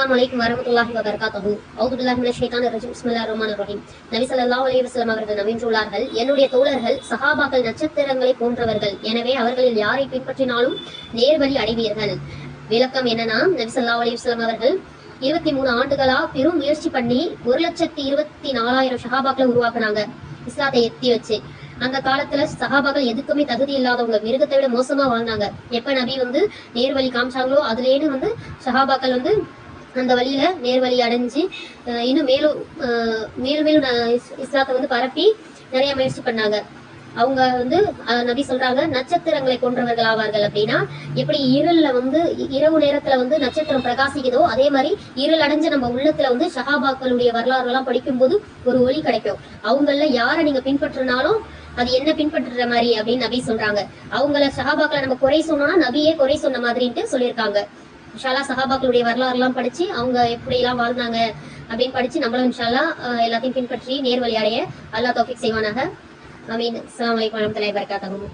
அஸ்லாம் அலைக்கும் வரமத்துல்லாஹி வபர்காத்தஹு அவுது பில்லாஹி மினஷ் ஷைத்தானிர் ரஜீம் பிஸ்மில்லாஹிர் ரஹ்மானிர் ரஹீம் நபி ஸல்லல்லாஹு அலைஹி வஸல்லம் அவர்கள் நவின்றுள்ளார்கள் என்னுடைய தோழர்கள் சஹாபாக்கள் நட்சத்திரங்களை போன்றவர்கள். எனவே அவர்களில் யாரை பின்பற்றினாலும் நேர்வழி அடைவீர்கள். விளக்கம் என்னன்னா நபி ஸல்லல்லாஹு அலைஹி வஸல்லம் அவர்கள் இருபத்தி மூணு ஆண்டுகளா பெரும் முயற்சி பண்ணி ஒரு லட்சத்தி இருபத்தி நாலாயிரம் சஹாபாக்களை உருவாக்குனாங்க. இஸ்லாத்தை எத்தி வச்சு. அந்த காலத்துல சகாபாக்கள் எதுக்குமே தகுதி இல்லாதவங்க. மிருகத்தை விட மோசமா வாழ்ந்தாங்க. எப்ப நபி வந்து நேர்வழி காமிச்சாங்களோ அதுலேன்னு வந்து சகாபாக்கள் வந்து அந்த வழியில நேர்வழி அடைஞ்சு இன்னும் மேலும் மேலும் மேலும் இஸ்லாத்தை வந்து பரப்பி நிறைய முயற்சி பண்ணாங்க. அவங்க வந்து நபி சொல்றாங்க நட்சத்திரங்களை கொன்றவர்கள் ஆவார்கள் அப்படின்னா எப்படி இருள்ல வந்து இரவு நேரத்துல வந்து நட்சத்திரம் பிரகாசிக்குதோ அதே மாதிரி இருள் அடைஞ்ச நம்ம உள்ளத்துல வந்து ஷஹாபாக்களுடைய வரலாறு எல்லாம் படிக்கும்போது ஒரு ஒளி கிடைக்கும். அவங்கள யாரை நீங்க பின்பற்றினாலும் அது என்ன பின்பற்றுற மாதிரி அப்படின்னு நபி சொல்றாங்க. அவங்கள ஷஹாபாக்களை நம்ம குறை சொன்னோம்னா நபியே குறை சொன்ன மாதிரின்ட்டு சொல்லியிருக்காங்க. இன்ஷால்லா சஹாபாக்களுடைய வரலாறு எல்லாம் படிச்சு அவங்க எப்படி எல்லாம் வாழ்ந்தாங்க அப்படின்னு படிச்சு நம்மளும் இன்ஷால்லா எல்லாத்தையும் பின்பற்றி நேர்வழி அடைய அல்லாஹ் தௌஃபிக் செய்வானாக. அமீன். அஸ்லாம் வலைக்கம் வரமத்துல வபரகாத்துஹு.